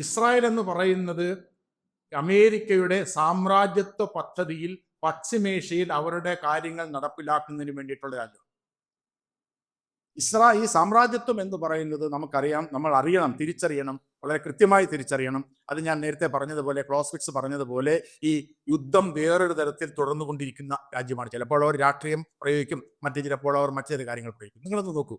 Israel എന്ന് പറയുന്നത് അമേരിക്കയുടെ സാമ്രാജ്യത്വ പദ്ധതിയിൽ പശ്ചിമേഷ്യയിൽ അവരുടെ കാര്യങ്ങൾ നടപ്പിലാക്കുന്നതിന് വേണ്ടിയിട്ടുള്ള രാജ്യം. ഇസ്രാ ഈ സാമ്രാജ്യത്വം എന്ന് പറയുന്നത് നമുക്കറിയാം നമ്മൾ അറിയണം തിരിച്ചറിയണം വളരെ കൃത്യമായി തിരിച്ചറിയണം. അത് ഞാൻ നേരത്തെ പറഞ്ഞതുപോലെ ക്ലോസ്ഫിക്സ് പറഞ്ഞതുപോലെ ഈ യുദ്ധം വേറൊരു തരത്തിൽ തുടർന്നു കൊണ്ടിരിക്കുന്ന രാജ്യമാണ്. ചിലപ്പോൾ അവർ രാഷ്ട്രീയം പ്രയോഗിക്കും മറ്റു ചിലപ്പോൾ അവർ മറ്റേത് കാര്യങ്ങൾ പ്രയോഗിക്കും. നിങ്ങളൊന്ന് നോക്കൂ.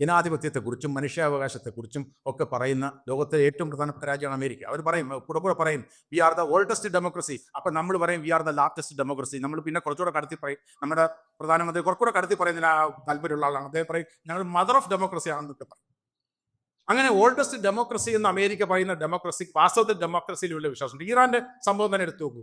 ജനാധിപത്യത്തെക്കുറിച്ചും മനുഷ്യാവകാശത്തെക്കുറിച്ചും ഒക്കെ പറയുന്ന ലോകത്തിലെ ഏറ്റവും പ്രധാനപ്പെട്ട രാജ്യമാണ് അമേരിക്ക. അവർ പറയും കൂടെ കൂടെ പറയും we are the oldest democracy അപ്പൊ നമ്മൾ പറയും we are the largest democracy നമ്മൾ പിന്നെ കുറച്ചുകൂടെ കടത്തി പറയും നമ്മുടെ പ്രധാനമന്ത്രി കുറച്ചുകൂടെ കടത്തി പറയുന്നതിന് താല്പര്യമുള്ള ആളാണ്. അദ്ദേഹം പറയും ഞങ്ങൾ മദർ ഓഫ് ഡെമോക്രസി ആണെന്നൊക്കെ പറയും. അങ്ങനെ ഓൾഡസ്റ്റ് ഡെമോക്രസി എന്ന് അമേരിക്ക പറയുന്ന ഡെമോക്രസി വാസ്തവത്തിൽ ഡെമോക്രസിയിലുള്ള വിശ്വാസമുണ്ട്. ഇറാന്റെ സംഭവം തന്നെ എടുത്തു നോക്കൂ.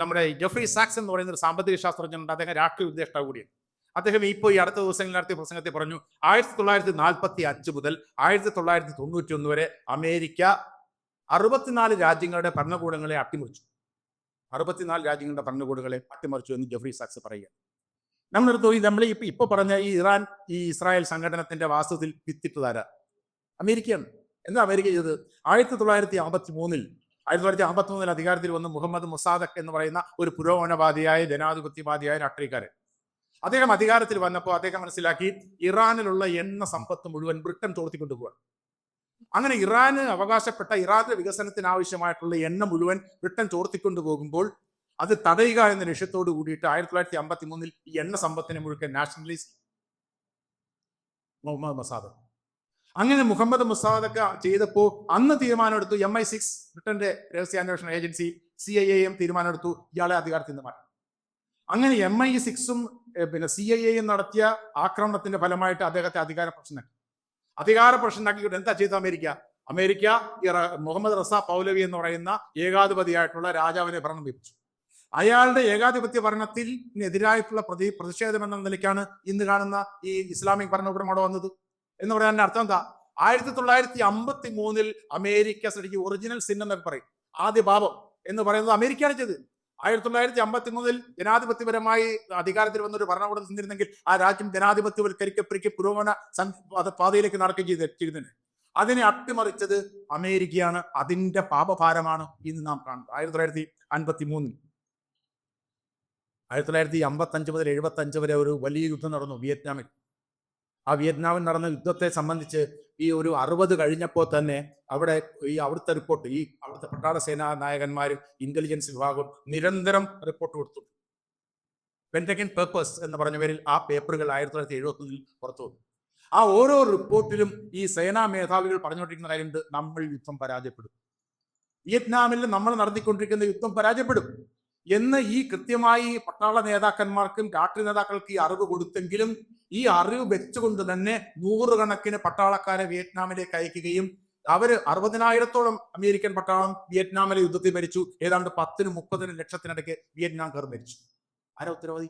നമ്മുടെ ജെഫ്രി സാക്സ് എന്ന് പറയുന്ന ഒരു സാമ്പത്തിക ശാസ്ത്രജ്ഞനുണ്ട്. അദ്ദേഹം രാഷ്ട്രീയ ഉദ്ദേഷ്ടാവ് കൂടിയാണ്. അദ്ദേഹം ഇപ്പോൾ ഈ അടുത്ത ദിവസങ്ങളിൽ നടത്തിയ പ്രസംഗത്തിൽ പറഞ്ഞു ആയിരത്തി തൊള്ളായിരത്തി നാൽപ്പത്തി അഞ്ച് മുതൽ ആയിരത്തി തൊള്ളായിരത്തി തൊണ്ണൂറ്റി ഒന്ന് വരെ അമേരിക്ക അറുപത്തിനാല് രാജ്യങ്ങളുടെ ഭരണകൂടങ്ങളെ അട്ടിമറിച്ചു. അറുപത്തിനാല് രാജ്യങ്ങളുടെ ഭരണകൂടങ്ങളെ അട്ടിമറിച്ചു എന്ന് ജെഫ്രി സാക്സ് പറയുക നമ്മളെടുത്ത് ഈ നമ്മൾ ഇപ്പൊ ഇപ്പൊ പറഞ്ഞ ഈ ഇറാൻ ഈ ഇസ്രായേൽ സംഘടനത്തിന്റെ വാസ്തവത്തിൽ വിത്തിട്ടതാര? അമേരിക്കയാണ്. എന്താ അമേരിക്ക ചെയ്തത്? ആയിരത്തി തൊള്ളായിരത്തി അമ്പത്തി മൂന്നിൽ ആയിരത്തി തൊള്ളായിരത്തി അമ്പത്തി മൂന്നിൽ അധികാരത്തിൽ വന്ന മുഹമ്മദ് മുസാദക് എന്ന് പറയുന്ന ഒരു പുരോഗമനവാദിയായ ജനാധിപത്യവാദിയായ രാഷ്ട്രീയക്കാരൻ. അദ്ദേഹം അധികാരത്തിൽ വന്നപ്പോൾ അദ്ദേഹം മനസ്സിലാക്കി ഇറാനിലുള്ള എണ്ണ സമ്പത്ത് മുഴുവൻ ബ്രിട്ടൻ തോർത്തിക്കൊണ്ടു പോവാണ്. അങ്ങനെ ഇറാന് അവകാശപ്പെട്ട ഇറാന്റെ വികസനത്തിന് ആവശ്യമായിട്ടുള്ള എണ്ണ മുഴുവൻ ബ്രിട്ടൻ ചോർത്തിക്കൊണ്ടു പോകുമ്പോൾ അത് തടയുക എന്ന ലക്ഷ്യത്തോട് കൂടിയിട്ട് ആയിരത്തി തൊള്ളായിരത്തി അമ്പത്തി മൂന്നിൽ ഈ എണ്ണ സമ്പത്തിനെ മുഴുവൻ നാഷണലിസ്റ്റ് മുഹമ്മദ് മസാദ്. അങ്ങനെ മുഹമ്മദ് മുസാദൊക്കെ ചെയ്തപ്പോൾ അന്ന് തീരുമാനമെടുത്തു എം ഐ സിക്സ് ബ്രിട്ടന്റെ രഹസ്യാന്വേഷണ ഏജൻസി സി ഐ എയും തീരുമാനമെടുത്തു. ഇയാളെ അധികാരത്തിൽ നിന്ന് മാറ്റണം അങ്ങനെ എം ഐ സിക്സും പിന്നെ സി ഐ എയും നടത്തിയ ആക്രമണത്തിന്റെ ഫലമായിട്ട് അദ്ദേഹത്തെ അധികാര പ്രശ്നമാക്കി അധികാര പ്രശ്നമാക്കിയിട്ട് എന്താ ചെയ്തത് America? America Mohammad Reza Pahlavi എന്ന് പറയുന്ന ഏകാധിപതിയായിട്ടുള്ള രാജാവിനെ ഭരണം വിപിച്ചു അയാളുടെ ഏകാധിപത്യ ഭരണത്തിൽ എതിരായിട്ടുള്ള പ്രതി പ്രതിഷേധം എന്ന നിലയ്ക്കാണ് ഇന്ന് കാണുന്ന ഈ ഇസ്ലാമിക് ഭരണകൂടം അവിടെ വന്നത്. എന്ന് പറയാൻ അർത്ഥം എന്താ? ആയിരത്തി തൊള്ളായിരത്തി അമ്പത്തി മൂന്നിൽ അമേരിക്ക ശരിക്കും ഒറിജിനൽ സിൻ എന്നൊക്കെ പറയും. ആദ്യ പാപം എന്ന് പറയുന്നത് അമേരിക്കയാണ് ചെയ്തത്. ആയിരത്തി തൊള്ളായിരത്തി അമ്പത്തി മൂന്നിൽ ജനാധിപത്യപരമായി അധികാരത്തിൽ വന്നൊരു ഭരണകൂടം നിന്നിരുന്നെങ്കിൽ ആ രാജ്യം ജനാധിപത്യവൽക്കരിക്കപ്പെടിക്ക് പുരോഗമന പാതയിലേക്ക് നടക്കുകയും ചെയ്ത് ചെയ്തിരുന്നത് അതിനെ അട്ടിമറിച്ചത് അമേരിക്കയാണ്. അതിന്റെ പാപഭാരമാണ് ഇന്ന് നാം കാണുന്നത്. ആയിരത്തി തൊള്ളായിരത്തി അൻപത്തി മൂന്നിൽ ആയിരത്തി തൊള്ളായിരത്തി അമ്പത്തി അഞ്ച് മുതൽ എഴുപത്തി അഞ്ച് വരെ ഒരു വലിയ യുദ്ധം നടന്നു വിയറ്റ്നാമിൽ. ആ വിയറ്റ്നാമിൽ നടന്ന യുദ്ധത്തെ സംബന്ധിച്ച് ഈ ഒരു അറുപത് കഴിഞ്ഞപ്പോൾ തന്നെ അവിടെ ഈ അവിടുത്തെ റിപ്പോർട്ട് ഈ അവിടുത്തെ പട്ടാള സേനാ നായകന്മാരും ഇന്റലിജൻസ് വിഭാഗം നിരന്തരം റിപ്പോർട്ട് കൊടുത്തു. പെന്റഗൻ പേപ്പേഴ്സ് എന്ന് പറഞ്ഞ പേരിൽ ആ പേപ്പറുകൾ ആയിരത്തി തൊള്ളായിരത്തി എഴുപത്തി ഒന്നിൽ പുറത്തു വന്നു. ആ ഓരോ റിപ്പോർട്ടിലും ഈ സേനാ മേധാവികൾ പറഞ്ഞുകൊണ്ടിരിക്കുന്ന കാര്യമുണ്ട് നമ്മൾ യുദ്ധം പരാജയപ്പെടും. വിയറ്റ്നാമിൽ നമ്മൾ നടത്തിക്കൊണ്ടിരിക്കുന്ന യുദ്ധം പരാജയപ്പെടും. എന്ന് ഈ കൃത്യമായി പട്ടാള നേതാക്കന്മാർക്കും രാഷ്ട്രീയ നേതാക്കൾക്ക് ഈ അറിവ് കൊടുത്തെങ്കിലും ഈ അറിവ് വെച്ചുകൊണ്ട് തന്നെ നൂറുകണക്കിന് പട്ടാളക്കാരെ വിയറ്റ്നാമിലേക്ക് അയക്കുകയും അവർ അറുപതിനായിരത്തോളം അമേരിക്കൻ പട്ടാളം വിയറ്റ്നാമിലെ യുദ്ധത്തിൽ മരിച്ചു. ഏതാണ്ട് പത്തിനും മുപ്പതിനും ലക്ഷത്തിനിടയ്ക്ക് വിയറ്റ്നാംകാർ മരിച്ചു. ആരാ ഉത്തരവാദി?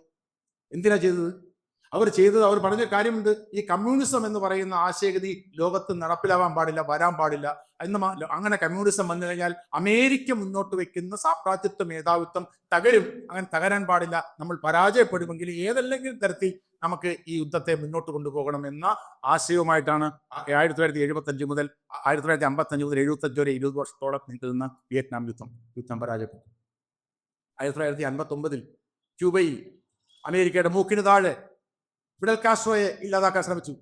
എന്തിനാ ചെയ്തത്? അവർ ചെയ്തത് അവർ പറഞ്ഞ കാര്യമുണ്ട്. ഈ കമ്മ്യൂണിസം എന്ന് പറയുന്ന ആശയഗതി ലോകത്ത് നടപ്പിലാവാൻ പാടില്ല വരാൻ പാടില്ല. എന്ന് അങ്ങനെ കമ്മ്യൂണിസം വന്നു കഴിഞ്ഞാൽ അമേരിക്ക മുന്നോട്ട് വെക്കുന്ന സാമ്രാജ്യത്വ മേധാവിത്വം തകരും. അങ്ങനെ തകരാൻ പാടില്ല. നമ്മൾ പരാജയപ്പെടുമെങ്കിൽ ഏതല്ലെങ്കിലും തരത്തിൽ നമുക്ക് ഈ യുദ്ധത്തെ മുന്നോട്ട് കൊണ്ടുപോകണം എന്ന ആശയവുമായിട്ടാണ് ആയിരത്തി തൊള്ളായിരത്തി എഴുപത്തഞ്ച് മുതൽ ആയിരത്തി തൊള്ളായിരത്തി അമ്പത്തി അഞ്ച് മുതൽ എഴുപത്തി അഞ്ച് വരെ ഇരുപത് വർഷത്തോളം നീണ്ടുനിന്ന വിയറ്റ്നാം യുദ്ധം. യുദ്ധം പരാജയപ്പെട്ടു. ആയിരത്തി തൊള്ളായിരത്തി അൻപത്തി ക്യൂബയിൽ അമേരിക്കയുടെ മൂക്കിന് താഴെ ഫിഡൽ കാസ്ട്രോയെ ഇല്ലാതാക്കാൻ ശ്രമിച്ചു.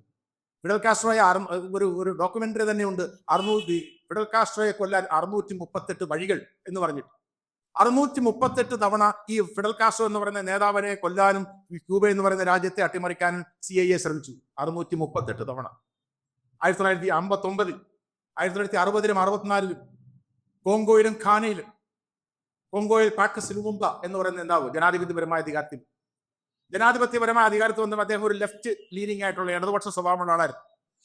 ഫിഡൽ കാസ്ട്രോയെ അറു ഒരു ഒരു ഡോക്യുമെന്ററി തന്നെയുണ്ട്. അറുന്നൂറ്റി ഫിഡൽ കാസ്ട്രോയെ കൊല്ലാൻ അറുന്നൂറ്റി മുപ്പത്തെട്ട് വഴികൾ എന്ന് പറഞ്ഞിട്ട്. അറുന്നൂറ്റി മുപ്പത്തെട്ട് തവണ ഈ ഫിഡൽ കാസ്ട്രോ എന്ന് പറയുന്ന നേതാവിനെ കൊല്ലാനും ക്യൂബ എന്ന് പറയുന്ന രാജ്യത്തെ അട്ടിമറിക്കാനും സി ഐ എ ശ്രമിച്ചു. അറുന്നൂറ്റി മുപ്പത്തെട്ട് തവണ. ആയിരത്തി തൊള്ളായിരത്തി അമ്പത്തി ഒമ്പതിൽ ആയിരത്തി തൊള്ളായിരത്തി അറുപതിലും അറുപത്തിനാലിലും കോങ്കോയിലും ഖാനയിലും കോങ്കോയിൽ പാക്കസ് ലുമുമ്പ എന്ന് പറയുന്ന നേതാവ് ജനാധിപത്യപരമായ അധികാരത്തിൽ ജനാധിപത്യപരമായ അധികാരത്തിൽ വന്നപ്പോൾ അദ്ദേഹം ഒരു ലെഫ്റ്റ് ലീനിങ് ആയിട്ടുള്ള ഇടതുപക്ഷ സ്വഭാവമുള്ള ആളായിരുന്നു.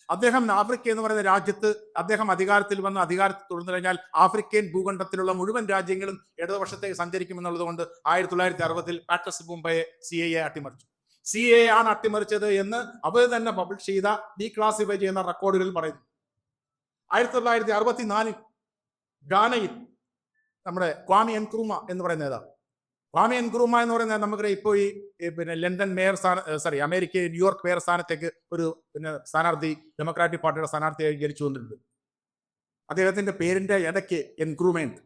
അദ്ദേഹം ആഫ്രിക്ക എന്ന് പറയുന്ന രാജ്യത്ത് അദ്ദേഹം അധികാരത്തിൽ വന്ന് അധികാരത്തിൽ തുടർന്നു കഴിഞ്ഞാൽ ആഫ്രിക്കൻ ഭൂഖണ്ഡത്തിലുള്ള മുഴുവൻ രാജ്യങ്ങളും ഇടതുപക്ഷത്തേക്ക് സഞ്ചരിക്കുമെന്നുള്ളത് കൊണ്ട് ആയിരത്തി തൊള്ളായിരത്തി അറുപതിൽ പാറ്റസ് മുംബൈയെ സി എ അട്ടിമറിച്ചു സി എ ആണ് അട്ടിമറിച്ചത് എന്ന് അവർ തന്നെ പബ്ലിഷ് ചെയ്ത ഡീക്ലാസിഫൈ ചെയ്യുന്ന റെക്കോർഡുകൾ പറയുന്നു. ആയിരത്തി തൊള്ളായിരത്തി അറുപത്തിനാലിൽ ഗാനയിൽ നമ്മുടെ ക്വാമി എൻക്രൂമ എന്ന് പറയുന്ന നേതാവ് ക്വാമി എൻക്രൂമ എന്ന് പറയുന്നത് നമുക്കറിയാം ഇപ്പോൾ ഈ ഈ പിന്നെ ലണ്ടൻ മേയർ സ്ഥാന sorry America New York mayor സ്ഥാനത്തേക്ക് ഒരു പിന്നെ സ്ഥാനാർത്ഥി ഡെമോക്രാറ്റിക് പാർട്ടിയുടെ സ്ഥാനാർത്ഥിയായി ജനിച്ചു വന്നിട്ടുണ്ട്. അദ്ദേഹത്തിന്റെ പേരിന്റെ ഇടയ്ക്ക് എൻക്രൂമെന്റ്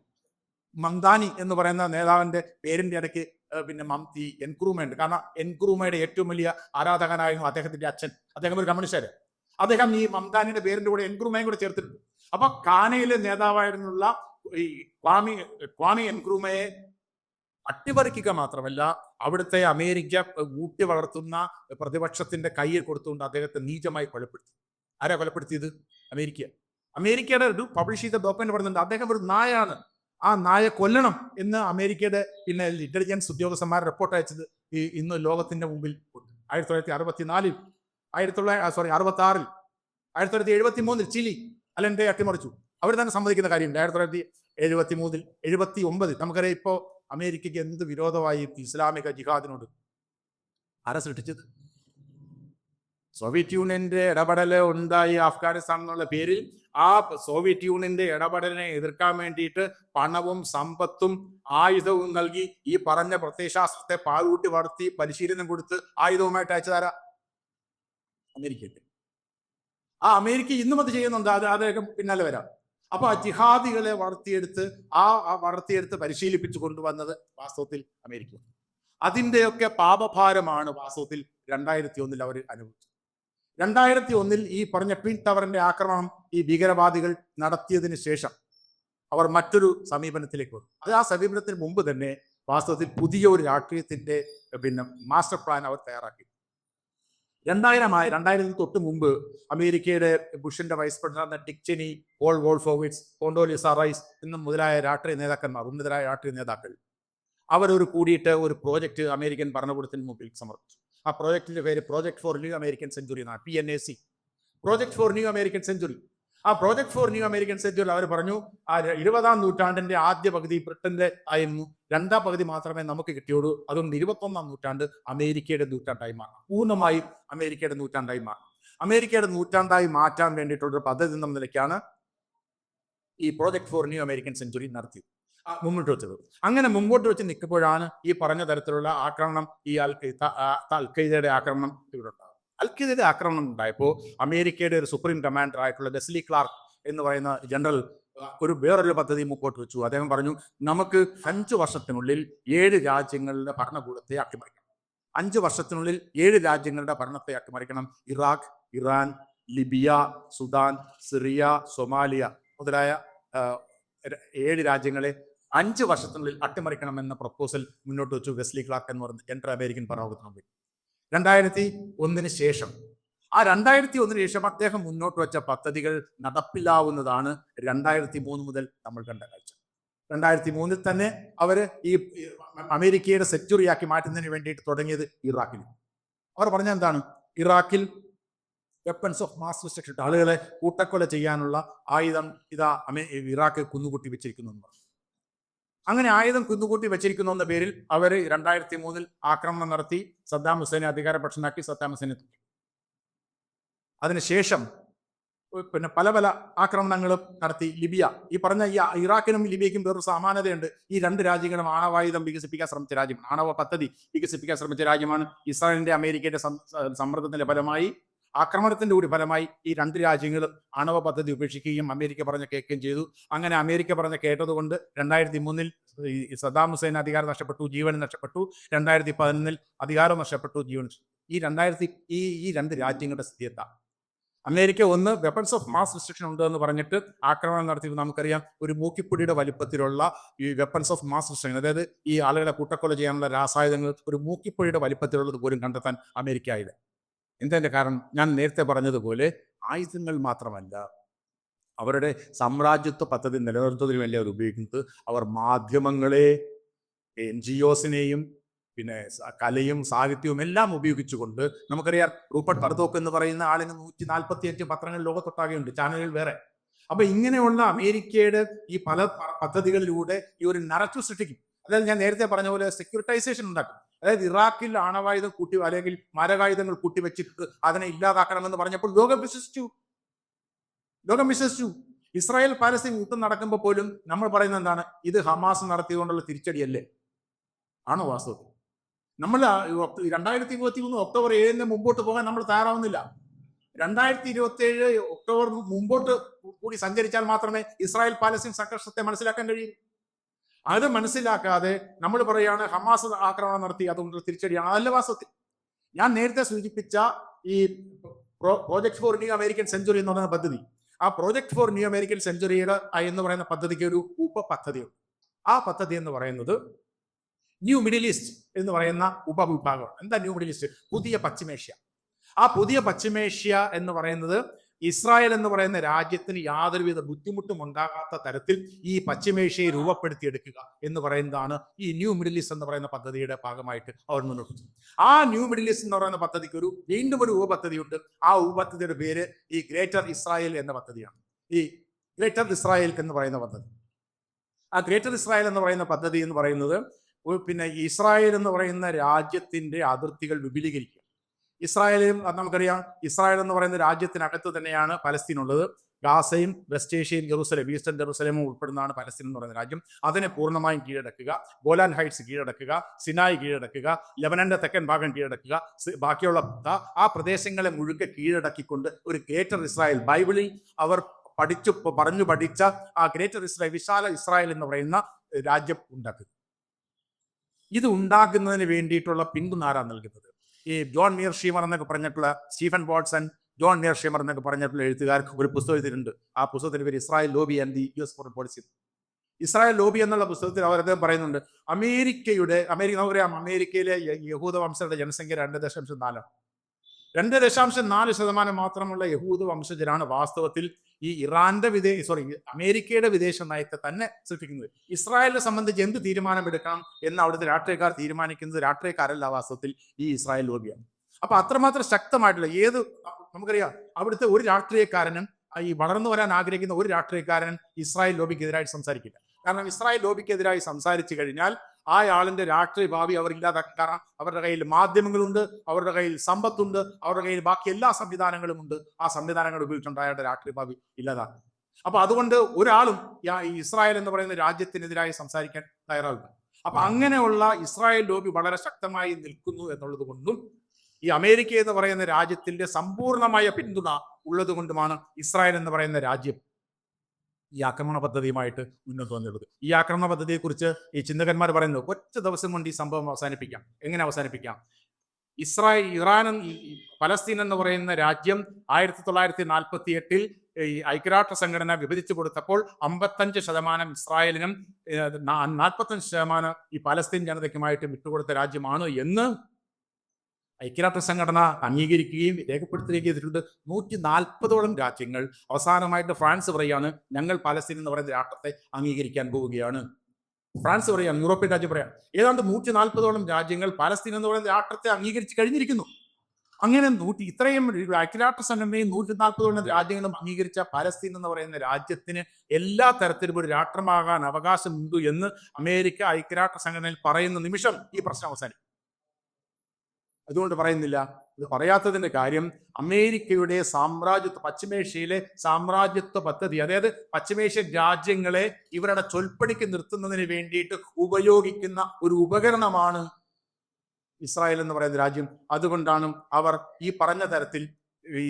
മന്ദാനി എന്ന് പറയുന്ന നേതാവിന്റെ പേരിന്റെ ഇടയ്ക്ക് പിന്നെ മംതി എൻക്രൂമെന്റ് കാരണം എൻക്രൂമയുടെ ഏറ്റവും വലിയ ആരാധകനായിരുന്നു അദ്ദേഹത്തിന്റെ അച്ഛൻ. അദ്ദേഹം ഒരു കമ്മ്യൂണിസ്റ്റാര് അദ്ദേഹം ഈ മംദാനിയുടെ പേരിന്റെ കൂടെ എൻക്രൂമയും കൂടെ ചേർത്തിട്ടുണ്ട്. അപ്പൊ കാനയിലെ നേതാവായിരുന്നുള്ള ഈ ക്വാമി ക്വാമി എൻക്രൂമയെ അട്ടിമറിക്കുക മാത്രമല്ല അവിടുത്തെ അമേരിക്ക ഊട്ടി വളർത്തുന്ന പ്രതിപക്ഷത്തിന്റെ കയ്യിൽ കൊടുത്തുകൊണ്ട് അദ്ദേഹത്തെ നീചമായി കൊലപ്പെടുത്തി. ആരാ കൊലപ്പെടുത്തിയത്? അമേരിക്ക. അമേരിക്കയുടെ ഒരു പബ്ലിഷ് ചെയ്ത ഡോക്യുമെന്റ് പറയുന്നുണ്ട് അദ്ദേഹം ഒരു നായാണ് ആ നായ കൊല്ലണം എന്ന് അമേരിക്കയുടെ പിന്നെ ഇന്റലിജൻസ് ഉദ്യോഗസ്ഥന്മാരെ റിപ്പോർട്ട് അയച്ചത് ഈ ഇന്ന് ലോകത്തിന്റെ മുമ്പിൽ. ആയിരത്തി തൊള്ളായിരത്തി അറുപത്തിനാലിൽ ആയിരത്തി തൊള്ളായിരത്തി സോറി അറുപത്തി ആറിൽ ആയിരത്തി തൊള്ളായിരത്തി എഴുപത്തി മൂന്നിൽ ചിലി അല്ലെന്റെ അട്ടിമറിച്ചു. അവർ തന്നെ സമ്മതിക്കുന്ന കാര്യമുണ്ട്. ആയിരത്തി തൊള്ളായിരത്തി എഴുപത്തി മൂന്നിൽ എഴുപത്തി ഒമ്പതിൽ നമുക്കറിയാം ഇപ്പോ അമേരിക്കയ്ക്ക് എന്ത് വിരോധമായി ഇസ്ലാമിക ജിഹാദിനോട്? ആരാ സൃഷ്ടിച്ചത്? സോവിയറ്റ് യൂണിയന്റെ ഇടപെടൽ ഉണ്ടായി അഫ്ഗാനിസ്ഥാൻ എന്നുള്ള പേരിൽ. ആ സോവിയറ്റ് യൂണിയന്റെ ഇടപെടലിനെ എതിർക്കാൻ വേണ്ടിയിട്ട് പണവും സമ്പത്തും ആയുധവും നൽകി ഈ പറഞ്ഞ പ്രത്യയശാസ്ത്രത്തെ പാലൂട്ടി വളർത്തി പരിശീലനം കൊടുത്ത് ആയുധവുമായിട്ട് അയച്ചതാരാ അമേരിക്കയുണ്ട് ആ അമേരിക്ക ഇന്നും അത് ചെയ്യുന്നുണ്ട്. അത് അദ്ദേഹം പിന്നാലെ വരാം. അപ്പൊ ആ ജിഹാദികളെ വളർത്തിയെടുത്ത് ആ വളർത്തിയെടുത്ത് പരിശീലിപ്പിച്ചു കൊണ്ടുവന്നത് വാസ്തവത്തിൽ അമേരിക്ക. അതിന്റെയൊക്കെ പാപഭാരമാണ് വാസ്തവത്തിൽ രണ്ടായിരത്തി ഒന്നിൽ അവർ അനുഭവിച്ചത്. രണ്ടായിരത്തി ഒന്നിൽ ഈ പറഞ്ഞ ട്വിൻ ടവറിന്റെ ആക്രമണം ഈ ഭീകരവാദികൾ നടത്തിയതിന് ശേഷം അവർ മറ്റൊരു സമീപനത്തിലേക്ക് വന്നു. അത് ആ സമീപനത്തിന് മുമ്പ് തന്നെ വാസ്തവത്തിൽ പുതിയ ഒരു രാഷ്ട്രീയത്തിന്റെ പിന്നെ മാസ്റ്റർ പ്ലാൻ അവർ തയ്യാറാക്കി. രണ്ടായിരമായി രണ്ടായിരത്തി തൊട്ട് മുമ്പ് അമേരിക്കയുടെ ബുഷിന്റെ vice president Dick Cheney Paul Wolfowitz Condoleezza Rice എന്നും മുതലായ രാഷ്ട്രീയ നേതാക്കന്മാർ ഉന്നതരായ രാഷ്ട്രീയ നേതാക്കൾ. അവരൊരു കൂടിയിട്ട് ഒരു പ്രോജക്റ്റ് അമേരിക്കൻ ഭരണകൂടത്തിന് മുമ്പിൽ സമർപ്പിച്ചു. ആ പ്രോജക്റ്റിന്റെ പേര് Project for New American Century എന്നാണ് P N A C Project for New American Century ആ Project for New American Century അവർ പറഞ്ഞു ആ ഇരുപതാം നൂറ്റാണ്ടിന്റെ ആദ്യ പകുതി ബ്രിട്ടന്റെ ആയിരുന്നു. രണ്ടാം പകുതി മാത്രമേ നമുക്ക് കിട്ടിയുള്ളൂ. അതുകൊണ്ട് ഇരുപത്തൊന്നാം നൂറ്റാണ്ട് അമേരിക്കയുടെ നൂറ്റാണ്ടായി മാറണം പൂർണമായും അമേരിക്കയുടെ നൂറ്റാണ്ടായി മാറണം അമേരിക്കയുടെ നൂറ്റാണ്ടായി മാറ്റാൻ വേണ്ടിയിട്ടുള്ള പദ്ധതി എന്ന നിലയ്ക്കാണ് ഈ Project for New American Century നടത്തിയത്. മുമ്പോട്ട് വെച്ചത്. അങ്ങനെ മുമ്പോട്ട് വെച്ച് നിൽക്കുമ്പോഴാണ് ഈ പറഞ്ഞ തരത്തിലുള്ള ആക്രമണം ഈ അൽ അൽ ഖൈദയുടെ ആക്രമണം ഇവിടെ ഉണ്ടാകും അൽ ഖയ്ദയുടെ ആക്രമണം ഉണ്ടായപ്പോൾ അമേരിക്കയുടെ ഒരു സുപ്രീം കമാൻഡർ ആയിട്ടുള്ള ലെസ്ലി ക്ലാർക്ക് എന്ന് പറയുന്ന ജനറൽ ഒരു വേറൊരു പദ്ധതി മുമ്പോട്ട് വെച്ചു. അദ്ദേഹം പറഞ്ഞു നമുക്ക് അഞ്ചു വർഷത്തിനുള്ളിൽ ഏഴ് രാജ്യങ്ങളുടെ ഭരണകൂടത്തെ അട്ടിമറിക്കണം അഞ്ച് വർഷത്തിനുള്ളിൽ ഏഴ് രാജ്യങ്ങളുടെ ഭരണത്തെ അട്ടിമറിക്കണം Iraq Iran Libya Sudan Syria Somalia മുതലായ ഏഴ് രാജ്യങ്ങളെ അഞ്ച് വർഷത്തിനുള്ളിൽ അട്ടിമറിക്കണം എന്ന പ്രപ്പോസൽ മുന്നോട്ട് വെച്ചു വെസ്ലി ക്ലാർക്ക് എന്ന് പറയുന്ന സെൻട്രൽ അമേരിക്കൻ ഭരണകൂടത്തിന് രണ്ടായിരത്തി ഒന്നിന് ശേഷം. ആ രണ്ടായിരത്തി ഒന്നിന് ശേഷം അദ്ദേഹം മുന്നോട്ട് വെച്ച പദ്ധതികൾ നടപ്പിലാവുന്നതാണ് രണ്ടായിരത്തി മൂന്ന് മുതൽ നമ്മൾ കണ്ട കാഴ്ച. രണ്ടായിരത്തി മൂന്നിൽ തന്നെ അവർ ഈ അമേരിക്കയുടെ സെക്യൂറിയാക്കി മാറ്റുന്നതിന് വേണ്ടിയിട്ട് തുടങ്ങിയത് ഇറാഖിൽ. അവർ പറഞ്ഞ എന്താണ്? ഇറാഖിൽ വെപ്പൺസ് ഓഫ് മാസ് ഡിസ്ട്രക്ഷൻ ആളുകളെ കൂട്ടക്കൊല ചെയ്യാനുള്ള ആയുധം ഇതാ ഇറാഖ് കുന്നുകൂട്ടി വെച്ചിരിക്കുന്നു എന്ന് പറഞ്ഞു. അങ്ങനെ ആയുധം കുന്നുകൂട്ടി വെച്ചിരിക്കുന്നു എന്ന പേരിൽ അവർ രണ്ടായിരത്തി മൂന്നിൽ ആക്രമണം നടത്തി സദ്ദാം ഹുസൈനെ അധികാരപക്ഷനാക്കി സദ്ദാം ഹുസൈനെ തൂക്കി. അതിനുശേഷം പിന്നെ പല പല ആക്രമണങ്ങളും നടത്തി ലിബിയ. ഈ പറഞ്ഞ ഈ ഇറാഖിനും ലിബിയക്കും വേറൊരു സമാനതയുണ്ട്. ഈ രണ്ട് രാജ്യങ്ങളും ആണവായുധം വികസിപ്പിക്കാൻ ശ്രമിച്ച രാജ്യമാണ്. ആണവ പദ്ധതി വികസിപ്പിക്കാൻ ശ്രമിച്ച രാജ്യമാണ്. ഇസ്രായേലിന്റെ അമേരിക്കയുടെ സമ്മർദ്ദത്തിന്റെ ഫലമായി ആക്രമണത്തിന്റെ കൂടി ഫലമായി ഈ രണ്ട് രാജ്യങ്ങളും ആണവ പദ്ധതി ഉപേക്ഷിക്കുകയും അമേരിക്ക പറഞ്ഞ കേൾക്കുകയും ചെയ്തു. അങ്ങനെ അമേരിക്ക പറഞ്ഞ കേട്ടതുകൊണ്ട് രണ്ടായിരത്തി മൂന്നിൽ സദ്ദാം ഹുസൈൻ അധികാരം നഷ്ടപ്പെട്ടു ജീവൻ നഷ്ടപ്പെട്ടു. രണ്ടായിരത്തി പതിനൊന്നിൽ അധികാരം നഷ്ടപ്പെട്ടു ജീവൻ ഈ രണ്ടായിരത്തി ഈ ഈ രണ്ട് രാജ്യങ്ങളുടെ സ്ഥിതിയത്ത അമേരിക്ക ഒന്ന് വെപ്പൺസ് ഓഫ് മാസ് ഡിസ്ട്രക്ഷൻ ഉണ്ട് എന്ന് പറഞ്ഞിട്ട് ആക്രമണം നടത്തി നമുക്കറിയാം. ഒരു മൂക്കിപ്പൊടിയുടെ വലിപ്പത്തിലുള്ള ഈ വെപ്പൺസ് ഓഫ് മാസ് ഡിസ്ട്രക്ഷൻ അതായത് ഈ ആളുകളെ കൂട്ടക്കൊല ചെയ്യാനുള്ള രാസായുധങ്ങൾ ഒരു മൂക്കിപ്പൊടിയുടെ വലിപ്പത്തിലുള്ളത് പോലും കണ്ടെത്താൻ അമേരിക്ക ആയത് എന്തിന്റെ കാരണം? ഞാൻ നേരത്തെ പറഞ്ഞതുപോലെ ആയുധങ്ങൾ മാത്രമല്ല അവരുടെ സാമ്രാജ്യത്വ പദ്ധതി നിലനിർത്തുന്നതിന് വേണ്ടി അവർ ഉപയോഗിക്കുന്നത് അവർ മാധ്യമങ്ങളെ എൻ ജി ഒസിനെയും പിന്നെ കലയും സാഹിത്യവും എല്ലാം ഉപയോഗിച്ചുകൊണ്ട് നമുക്കറിയാം റൂപ്പർട്ട് പർദോക്ക് എന്ന് പറയുന്ന ആളിന് നൂറ്റി നാൽപ്പത്തി അഞ്ച് പത്രങ്ങൾ ലോകത്തൊട്ടാകെയുണ്ട് ചാനലുകൾ വേറെ. അപ്പൊ ഇങ്ങനെയുള്ള അമേരിക്കയുടെ ഈ പല പദ്ധതികളിലൂടെ ഈ ഒരു നറച്ചു സൃഷ്ടിക്കും. അതായത് ഞാൻ നേരത്തെ പറഞ്ഞ പോലെ സെക്യൂരിറ്റൈസേഷൻ ഉണ്ടാക്കും. അതായത് ഇറാഖിൽ ആണവായുധം കൂട്ടി അല്ലെങ്കിൽ മാരകായുധങ്ങൾ കൂട്ടി വെച്ചിട്ട് അതിനെ ഇല്ലാതാക്കണമെന്ന് പറഞ്ഞപ്പോൾ ലോകം വിശ്വസിച്ചു. ലോകം വിശ്വസിച്ചു. ഇസ്രായേൽ പാലസ്തീൻ യുദ്ധം നടക്കുമ്പോൾ പോലും നമ്മൾ പറയുന്നത് എന്താണ്? ഇത് ഹമാസ് നടത്തിയതുകൊണ്ടുള്ള തിരിച്ചടിയല്ലേ? ആണോ വാസ്തവത്തിൽ? നമ്മൾ രണ്ടായിരത്തി ഇരുപത്തി മൂന്ന് ഒക്ടോബർ ഏഴിന് മുമ്പോട്ട് പോകാൻ നമ്മൾ തയ്യാറാവുന്നില്ല. രണ്ടായിരത്തി ഇരുപത്തി ഏഴ് ഒക്ടോബർ മുമ്പോട്ട് കൂടി സഞ്ചരിച്ചാൽ മാത്രമേ ഇസ്രായേൽ പാലസ്തീൻ സംഘർഷത്തെ മനസ്സിലാക്കാൻ കഴിയൂ. അത് മനസ്സിലാക്കാതെ നമ്മൾ പറയാണ് ഹമാസ് ആക്രമണം നടത്തി അതുകൊണ്ട് തിരിച്ചടിയാണ്. അതല്ല വാസ്തവത്തിൽ. ഞാൻ നേരത്തെ സൂചിപ്പിച്ച ഈ project for new American century എന്ന് പറയുന്ന പദ്ധതി. ആ പ്രോജക്ട് ഫോർ ന്യൂ അമേരിക്കൻ സെഞ്ചുറിയുടെ എന്ന് പറയുന്ന പദ്ധതിക്ക് ഒരു ഉപ പദ്ധതിയുണ്ട് ആ പദ്ധതി എന്ന് പറയുന്നത് ന്യൂ മിഡിൽ ഈസ്റ്റ് എന്ന് പറയുന്ന ഉപവിഭാഗമാണ്. എന്താ ന്യൂ മിഡിൽ ഈസ്റ്റ് പുതിയ പശ്ചിമേഷ്യ. ആ പുതിയ പശ്ചിമേഷ്യ എന്ന് പറയുന്നത് ഇസ്രായേൽ എന്ന് പറയുന്ന രാജ്യത്തിന് യാതൊരുവിധ ബുദ്ധിമുട്ടും ഉണ്ടാകാത്ത തരത്തിൽ ഈ പശ്ചിമേഷ്യയെ രൂപപ്പെടുത്തിയെടുക്കുക എന്ന് പറയുന്നതാണ് ഈ ന്യൂ മിഡിൽ ഈസ്റ്റ് എന്ന് പറയുന്ന പദ്ധതിയുടെ ഭാഗമായിട്ട് അവർ മുന്നോട്ട്. ആ ന്യൂ മിഡിൽ ഈസ്റ്റ് എന്ന് പറയുന്ന പദ്ധതിക്ക് ഒരു വീണ്ടും ഒരു ഉപപദ്ധതിയുണ്ട്. ആ ഉപപദ്ധതിയുടെ പേര് ഈ ഗ്രേറ്റർ ഇസ്രായേൽ എന്ന പദ്ധതിയാണ്. ഈ ഗ്രേറ്റർ ഇസ്രായേൽ എന്ന് പറയുന്ന പദ്ധതി. ആ ഗ്രേറ്റർ ഇസ്രായേൽ എന്ന് പറയുന്ന പദ്ധതി എന്ന് പറയുന്നത് പിന്നെ ഇസ്രായേൽ എന്ന് പറയുന്ന രാജ്യത്തിന്റെ അതിർത്തികൾ വിപുലീകരിക്കുക. ഇസ്രായേലും അത് നമുക്കറിയാം ഇസ്രായേൽ എന്ന് പറയുന്ന രാജ്യത്തിനകത്ത് തന്നെയാണ് പലസ്തീൻ ഉള്ളത്. ഗാസയും വെസ്റ്റ് ഏഷ്യയും ജെറുസലേം ഈസ്റ്റേൺ ജെറുസലേമും ഉൾപ്പെടുന്നതാണ് പലസ്തീൻ എന്ന് പറയുന്ന രാജ്യം. അതിനെ പൂർണമായും കീഴടക്കുക. ഗോലാൻ ഹൈറ്റ്സ് കീഴടക്കുക. സിനായ് കീഴടക്കുക. ലെബനന്റെ തെക്കൻ ഭാഗം കീഴടക്കുക. ബാക്കിയുള്ള ആ- പ്രദേശങ്ങളെ മുഴുക്കെ കീഴടക്കിക്കൊണ്ട് ഒരു ഗ്രേറ്റർ ഇസ്രായേൽ ബൈബിളിൽ അവർ പഠിച്ചു പറഞ്ഞു പഠിച്ച ആ ഗ്രേറ്റർ ഇസ്രായേൽ വിശാല ഇസ്രായേൽ എന്ന് പറയുന്ന രാജ്യം ഉണ്ടാക്കുക ഇത് ഉണ്ടാക്കുന്നതിന് വേണ്ടിയിട്ടുള്ള പിന്തുണ നൽകുന്നത്? ഈ ജോൺ മിയർ ഷീമർ എന്നൊക്കെ പറഞ്ഞിട്ടുള്ള Stephen Watson John Mearsheimer എന്നൊക്കെ പറഞ്ഞിട്ടുള്ള എഴുത്തുകാർക്ക് ഒരു പുസ്തകം എഴുതിയിട്ടുണ്ട്. ആ പുസ്തകത്തിന്റെ പേര് Israel lobby and the U S foreign policy. Israel lobby എന്നുള്ള പുസ്തകത്തിൽ അവർ അദ്ദേഹം പറയുന്നുണ്ട് അമേരിക്കയുടെ അമേരിക്ക നമുക്കറിയാം അമേരിക്കയിലെ യഹൂദ വംശയുടെ ജനസംഖ്യ രണ്ട് ദശാംശം നാലാണ്. രണ്ട് ദശാംശം നാല് ശതമാനം മാത്രമുള്ള യഹൂദ വംശജരാണ് വാസ്തവത്തിൽ ഈ ഇറാന്റെ വിദേ സോറി അമേരിക്കയുടെ വിദേശ നയത്തെ തന്നെ സൃഷ്ടിക്കുന്നത്. ഇസ്രായേലിനെ സംബന്ധിച്ച് എന്ത് തീരുമാനമെടുക്കണം എന്ന് അവിടുത്തെ രാഷ്ട്രീയക്കാർ തീരുമാനിക്കുന്നത് രാഷ്ട്രീയക്കാരല്ല വാസ്തവത്തിൽ ഈ ഇസ്രായേൽ ലോബിയാണ്. അപ്പൊ അത്രമാത്രം ശക്തമായിട്ടുള്ള ഏത് നമുക്കറിയാം അവിടുത്തെ ഒരു രാഷ്ട്രീയക്കാരനും ഈ വളർന്നു വരാൻ ആഗ്രഹിക്കുന്ന ഒരു രാഷ്ട്രീയക്കാരനും ഇസ്രായേൽ ലോബിക്കെതിരായി സംസാരിക്കില്ല. കാരണം ഇസ്രായേൽ ലോബിക്കെതിരായി സംസാരിച്ചു കഴിഞ്ഞാൽ ആളിന്റെ രാഷ്ട്രീയ ഭാവി അവർ ഇല്ലാതാക്കും കാരണം അവരുടെ കയ്യിൽ മാധ്യമങ്ങളുണ്ട് അവരുടെ കയ്യിൽ സമ്പത്തുണ്ട് അവരുടെ കയ്യിൽ ബാക്കി എല്ലാ സംവിധാനങ്ങളും ഉണ്ട് ആ സംവിധാനങ്ങൾ ഉപയോഗിച്ചുകൊണ്ട് അയാളുടെ രാഷ്ട്രീയ ഭാവി ഇല്ലാതാക്കും. അപ്പൊ അതുകൊണ്ട് ഒരാളും ഈ ഇസ്രായേൽ എന്ന് പറയുന്ന രാജ്യത്തിനെതിരായി സംസാരിക്കാൻ തയ്യാറാവില്ല. അപ്പൊ അങ്ങനെയുള്ള ഇസ്രായേൽ ലോബി വളരെ ശക്തമായി നിൽക്കുന്നു എന്നുള്ളത് കൊണ്ടും ഈ അമേരിക്ക എന്ന് പറയുന്ന രാജ്യത്തിന്റെ സമ്പൂർണമായ പിന്തുണ ഉള്ളത് കൊണ്ടുമാണ് ഇസ്രായേൽ എന്ന് പറയുന്ന രാജ്യം ഈ ആക്രമണ പദ്ധതിയുമായിട്ട് മുന്നോട്ട് വന്നിടുന്നത് ഈ ആക്രമണ പദ്ധതിയെക്കുറിച്ച് ഈ ചിന്തകന്മാർ പറയുന്നത് ഒറ്റ ദിവസം കൊണ്ട് ഈ സംഭവം അവസാനിപ്പിക്കാം. എങ്ങനെ അവസാനിപ്പിക്കാം? ഇസ്രായേൽ ഇറാൻ പലസ്തീൻ എന്ന് പറയുന്ന രാജ്യം ആയിരത്തി തൊള്ളായിരത്തി നാൽപ്പത്തി എട്ടിൽ ഈ ഐക്യരാഷ്ട്ര സംഘടന വിഭജിച്ചു കൊടുത്തപ്പോൾ അമ്പത്തഞ്ച് ശതമാനം ഇസ്രായേലിനും നാൽപ്പത്തഞ്ച് ശതമാനം ഈ പലസ്തീൻ ജനതയ്ക്കുമായിട്ട് വിട്ടുകൊടുത്ത രാജ്യമാണ് എന്ന് ഐക്യരാഷ്ട്ര സംഘടന അംഗീകരിക്കുകയും രേഖപ്പെടുത്തുകയും ചെയ്തിട്ടുണ്ട്. നൂറ്റി നാൽപ്പതോളം രാജ്യങ്ങൾ അവസാനമായിട്ട് ഫ്രാൻസ് പറയാണ് ഞങ്ങൾ പാലസ്തീൻ എന്ന് പറയുന്ന രാഷ്ട്രത്തെ അംഗീകരിക്കാൻ പോവുകയാണ്. ഫ്രാൻസ് പറയാണ് യൂറോപ്യൻ രാജ്യം പറയാം ഏതാണ്ട് നൂറ്റി നാൽപ്പതോളം രാജ്യങ്ങൾ പാലസ്തീൻ എന്ന് പറയുന്ന രാഷ്ട്രത്തെ അംഗീകരിച്ച് കഴിഞ്ഞിരിക്കുന്നു. അങ്ങനെ നൂറ്റി ഇത്രയും ഐക്യരാഷ്ട്ര സംഘടനയും നൂറ്റി നാൽപ്പതോളം രാജ്യങ്ങളും അംഗീകരിച്ച പാലസ്തീൻ എന്ന് പറയുന്ന രാജ്യത്തിന് എല്ലാ തരത്തിലും ഒരു രാഷ്ട്രമാകാൻ അവകാശമുണ്ട് എന്ന് അമേരിക്ക ഐക്യരാഷ്ട്ര സംഘടനയിൽ പറയുന്ന നിമിഷം ഈ പ്രശ്നം അവസാനിക്കും അതുകൊണ്ട് പറയുന്നില്ല. ഇത് പറയാത്തതിന്റെ കാര്യം അമേരിക്കയുടെ സാമ്രാജ്യത്വ പശ്ചിമേഷ്യയിലെ സാമ്രാജ്യത്വ പദ്ധതി അതായത് പശ്ചിമേഷ്യൻ രാജ്യങ്ങളെ ഇവരുടെ ചൊൽപ്പടിക്ക് നിർത്തുന്നതിന് വേണ്ടിയിട്ട് ഉപയോഗിക്കുന്ന ഒരു ഉപകരണമാണ് ഇസ്രായേൽ എന്ന് പറയുന്ന രാജ്യം. അതുകൊണ്ടാണ് അവർ ഈ പറഞ്ഞ തരത്തിൽ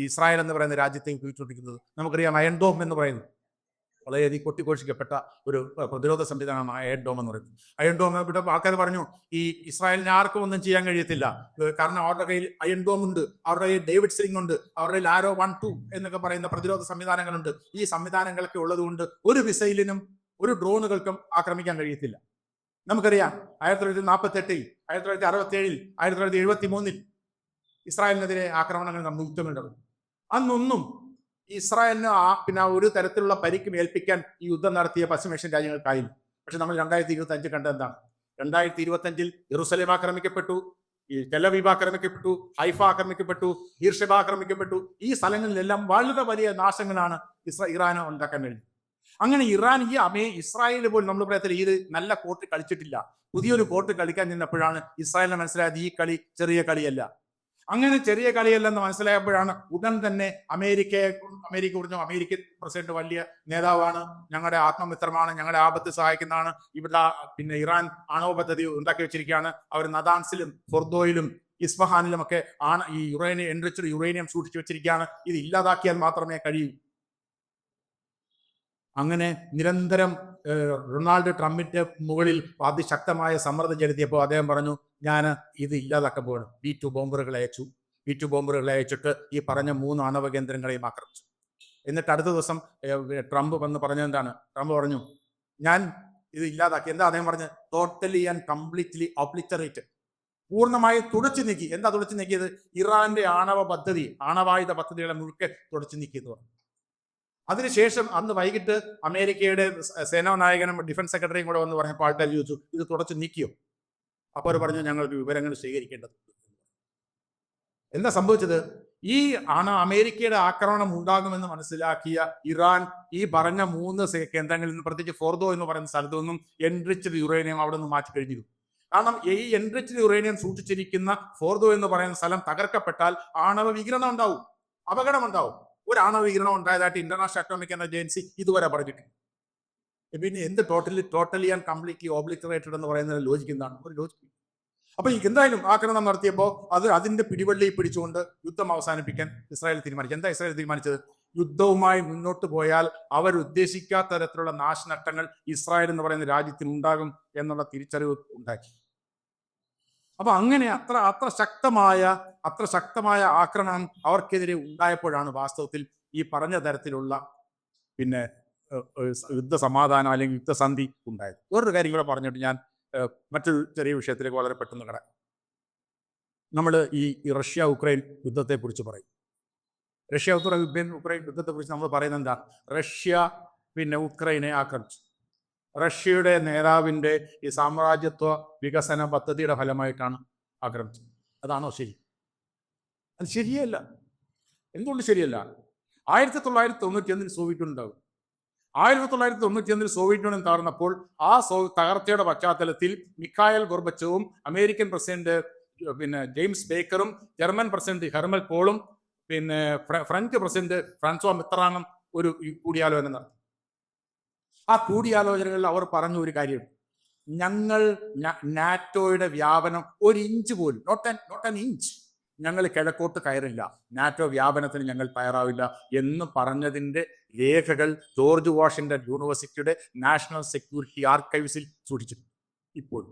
ഇസ്രായേൽ എന്ന് പറയുന്ന രാജ്യത്തെ ഉപയോഗിച്ചുകൊണ്ടിരിക്കുന്നത് നമുക്കറിയാം അയൺഡോം എന്ന് പറയുന്നത് വളരെയധികം കൊട്ടിഘോഷിക്കപ്പെട്ട ഒരു പ്രതിരോധ സംവിധാനമാണ് അയൺ ഡോം എന്ന് പറയുന്നത്. അയൺ ഡോം ഇവിടെ ആൾക്കാർ പറഞ്ഞു ഈ ഇസ്രായേലിന് ആർക്കും ഒന്നും ചെയ്യാൻ കഴിയത്തില്ല. കാരണം അവരുടെ കയ്യിൽ അയൺ ഡോം ഉണ്ട് അവരുടെ കയ്യിൽ ഡേവിഡ് സിംഗ് ഉണ്ട് അവരുടെ കയ്യിൽ ആരോ വൺ ടു എന്നൊക്കെ പറയുന്ന പ്രതിരോധ സംവിധാനങ്ങളുണ്ട്. ഈ സംവിധാനങ്ങളൊക്കെ ഉള്ളതുകൊണ്ട് ഒരു മിസൈലിനും ഒരു ഡ്രോണുകൾക്കും ആക്രമിക്കാൻ കഴിയത്തില്ല. നമുക്കറിയാം ആയിരത്തി തൊള്ളായിരത്തി നാൽപ്പത്തി എട്ടിൽ ആയിരത്തി തൊള്ളായിരത്തി അറുപത്തി ഏഴിൽ ആയിരത്തി തൊള്ളായിരത്തി എഴുപത്തി മൂന്നിൽ ഇസ്രായേലിനെതിരെ ആക്രമണങ്ങൾ നടന്നു യുദ്ധങ്ങൾ നടന്നു. അന്നൊന്നും ഇസ്രായേലിന് ആ പിന്നെ ഒരു തരത്തിലുള്ള പരിക്കും ഏൽപ്പിക്കാൻ ഈ യുദ്ധം നടത്തിയ പശ്ചിമേഷ്യൻ രാജ്യങ്ങൾക്കായില്ല പക്ഷെ നമ്മൾ രണ്ടായിരത്തി ഇരുപത്തി അഞ്ച് കണ്ട എന്താണ്? രണ്ടായിരത്തി ഇരുപത്തി അഞ്ചിൽ ജെറുസലേം ആക്രമിക്കപ്പെട്ടു ഈ ടെലവീബ് ആക്രമിക്കപ്പെട്ടു ഹൈഫ ആക്രമിക്കപ്പെട്ടു ഹീർഷബ ആക്രമിക്കപ്പെട്ടു. ഈ സ്ഥലങ്ങളിലെല്ലാം വളരെ വലിയ നാശങ്ങളാണ് ഇസ്രാ ഇറാൻ ഉണ്ടാക്കാൻ കഴിഞ്ഞത്. അങ്ങനെ ഇറാൻ ഈ അമേ ഇസ്രായേൽ പോലും നമ്മൾ പറയത്തില്ല ഇത് നല്ല കോർട്ട് കളിച്ചിട്ടില്ല. പുതിയൊരു കോർട്ട് കളിക്കാൻ നിന്നപ്പോഴാണ് ഇസ്രായേലിനെ മനസ്സിലായത് ഈ കളി ചെറിയ കളിയല്ല. അങ്ങനെ ചെറിയ കളിയല്ലെന്ന് മനസ്സിലായപ്പോഴാണ് ഉടൻ തന്നെ അമേരിക്കയെ അമേരിക്ക കുറിച്ചും അമേരിക്കൻ പ്രസിഡന്റ് വലിയ നേതാവാണ് ഞങ്ങളുടെ ആത്മമിത്രമാണ് ഞങ്ങളുടെ ആപത്ത് സഹായിക്കുന്നതാണ് ഇവിടെ പിന്നെ ഇറാൻ ആണവ പദ്ധതി ഉണ്ടാക്കി വെച്ചിരിക്കുകയാണ്. അവർ നദാൻസിലും ഫൊർദോയിലും ഇസ്ഫഹാനിലുമൊക്കെ ആണ് ഈ യുറേനിയം എൻറിച്ചഡ് യുറേനിയം സൂക്ഷിച്ചു വെച്ചിരിക്കുകയാണ്. ഇത് ഇല്ലാതാക്കിയാൽ മാത്രമേ കഴിയൂ. അങ്ങനെ നിരന്തരം ഏഹ്, ഡൊണാൾഡ് ട്രംപിന്റെ മുകളിൽ അതിശക്തമായ സമ്മർദ്ദം ചെലുത്തിയപ്പോൾ അദ്ദേഹം പറഞ്ഞു ഞാൻ ഇത് ഇല്ലാതാക്കാൻ പോകണം ബി ടു ബോംബറുകൾ അയച്ചു. ബി ടു ബോംബറുകൾ അയച്ചിട്ട് ഈ പറഞ്ഞ മൂന്ന് ആണവ കേന്ദ്രങ്ങളെയും ആക്രമിച്ചു. എന്നിട്ട് അടുത്ത ദിവസം ട്രംപ് വന്ന് പറഞ്ഞത് എന്താണ്? ട്രംപ് പറഞ്ഞു ഞാൻ ഇത് ഇല്ലാതാക്കി. എന്താ അദ്ദേഹം പറഞ്ഞത്? ടോട്ടലി ആൻഡ് കംപ്ലീറ്റ്ലി ഓപ്ലിറ്ററേറ്റ് പൂർണമായും തുടച്ചു നീക്കി. എന്താ തുടച്ചു നീക്കിയത്? ഇറാന്റെ ആണവ പദ്ധതി ആണവായുധ പദ്ധതികളെ മുഴുക്കെ തുടച്ചു നീക്കി എന്ന് പറഞ്ഞു. അതിനുശേഷം അന്ന് വൈകിട്ട് അമേരിക്കയുടെ സ- സേനാ നായകനും ഡിഫൻസ് സെക്രട്ടറിയും കൂടെ വന്ന് പറഞ്ഞപ്പോൾ ആൾക്കാർ ചോദിച്ചു ഇത് തുടച്ചു നീക്കിയോ? അപ്പോൾ അവർ പറഞ്ഞു ഞങ്ങൾക്ക് വിവരങ്ങൾ സ്വീകരിക്കേണ്ടതുണ്ട് എന്താ സംഭവിച്ചത്? ഈ ആണ് അമേരിക്കയുടെ ആക്രമണം ഉണ്ടാകുമെന്ന് മനസ്സിലാക്കിയ ഇറാൻ ഈ പറഞ്ഞ മൂന്ന് കേന്ദ്രങ്ങളിൽ നിന്ന് പ്രത്യേകിച്ച് ഫോർദോ എന്ന് പറയുന്ന സ്ഥലത്തു നിന്നും എൻറിച്ച്ഡ് യുറേനിയം അവിടെ നിന്ന് മാറ്റി കഴിഞ്ഞിരുന്നു. കാരണം ഈ എൻറിച്ച്ഡ് യുറേനിയം സൂക്ഷിച്ചിരിക്കുന്ന ഫോർദോ എന്ന് പറയുന്ന സ്ഥലം തകർക്കപ്പെട്ടാൽ ആണവ വികിരണം ഉണ്ടാവും അപകടം ഉണ്ടാവും. ഒരു ആണവീകരണം വികിരണം ഉണ്ടായതായിട്ട് ഇന്റർനാഷണൽ അറ്റോമിക് എനർജി ഏജൻസി ഇതുവരെ പറഞ്ഞിട്ടില്ല. പിന്നെ എന്ത് totally totally and completely obliterated എന്ന് പറയുന്നതിന് ലോജിക്ക് എന്താണ്? ഒരു ലോജിക്ക് അപ്പൊ എന്തായാലും ആക്രമണം നടത്തിയപ്പോൾ അത് അതിന്റെ പിടിവള്ളി പിടിച്ചുകൊണ്ട് യുദ്ധം അവസാനിപ്പിക്കാൻ ഇസ്രായേൽ തീരുമാനിച്ചു. എന്താ ഇസ്രായേൽ തീരുമാനിച്ചത്? യുദ്ധവുമായി മുന്നോട്ട് പോയാൽ അവർ ഉദ്ദേശിക്കാത്ത തരത്തിലുള്ള നാശനഷ്ടങ്ങൾ ഇസ്രായേൽ എന്ന് പറയുന്ന രാജ്യത്തിന് ഉണ്ടാകും എന്നുള്ള തിരിച്ചറിവ് ഉണ്ടാക്കി. അപ്പൊ അങ്ങനെ അത്ര അത്ര ശക്തമായ അത്ര ശക്തമായ ആക്രമണം അവർക്കെതിരെ ഉണ്ടായപ്പോഴാണ് വാസ്തവത്തിൽ ഈ പറഞ്ഞ തരത്തിലുള്ള പിന്നെ യുദ്ധ സമാധാനം അല്ലെങ്കിൽ യുദ്ധസന്ധി ഉണ്ടായത്. വേറൊരു കാര്യം കൂടെ പറഞ്ഞിട്ട് ഞാൻ മറ്റൊരു ചെറിയ വിഷയത്തിലേക്ക് വളരെ പെട്ടെന്ന് കിടക്കാം നമ്മൾ ഈ റഷ്യ ഉക്രൈൻ യുദ്ധത്തെക്കുറിച്ച് പറയും. റഷ്യ ഉക്രൈൻ ഉക്രൈൻ യുദ്ധത്തെ കുറിച്ച് നമ്മൾ പറയുന്നത് എന്താ? റഷ്യ പിന്നെ ഉക്രൈനെ ആക്രമിച്ചു. റഷ്യയുടെ നേതാവിന്റെ ഈ സാമ്രാജ്യത്വ വികസന പദ്ധതിയുടെ ഫലമായിട്ടാണ് ആക്രമിച്ചത്. അതാണോ ശരി? അത് ശരിയല്ല. എന്തുകൊണ്ട് ശരിയല്ല? ആയിരത്തി തൊള്ളായിരത്തി തൊണ്ണൂറ്റി ഒന്നിൽ സോവിയറ്റ് യൂണിയൻ ഉണ്ടാവും ആയിരത്തി തൊള്ളായിരത്തി തൊണ്ണൂറ്റി ഒന്നിൽ സോവിയറ്റ് യൂണിയൻ തകർന്നപ്പോൾ ആ സോ തകർച്ചയുടെ പശ്ചാത്തലത്തിൽ മിക്കായൽ ഗോർബച്ചവും അമേരിക്കൻ പ്രസിഡന്റ് പിന്നെ ജെയിംസ് ബേക്കറും ജർമ്മൻ പ്രസിഡന്റ് ഹെർമൽ പോളും പിന്നെ ഫ്ര- ഫ്രഞ്ച് പ്രസിഡന്റ് ഫ്രാൻസോ മിത്രാനും ഒരു കൂടിയാലോചന നടത്തി. ആ കൂടിയാലോചനകളിൽ അവർ പറഞ്ഞ ഒരു കാര്യം. ഞങ്ങൾ നാറ്റോയുടെ വ്യാപനം ഒരു ഇഞ്ച് പോലും നോട്ട് നോട്ട് ആൻ ഇഞ്ച് ഞങ്ങൾ കിഴക്കോട്ട് കയറില്ല. നാറ്റോ വ്യാപനത്തിന് ഞങ്ങൾ തയ്യാറാവില്ല എന്ന് പറഞ്ഞതിന്റെ രേഖകൾ ജോർജ് വാഷിംഗ്ടൺ യൂണിവേഴ്സിറ്റിയുടെ നാഷണൽ സെക്യൂരിറ്റി ആർക്കൈവ്സിൽ സൂക്ഷിച്ചിട്ടുണ്ട്. ഇപ്പോഴും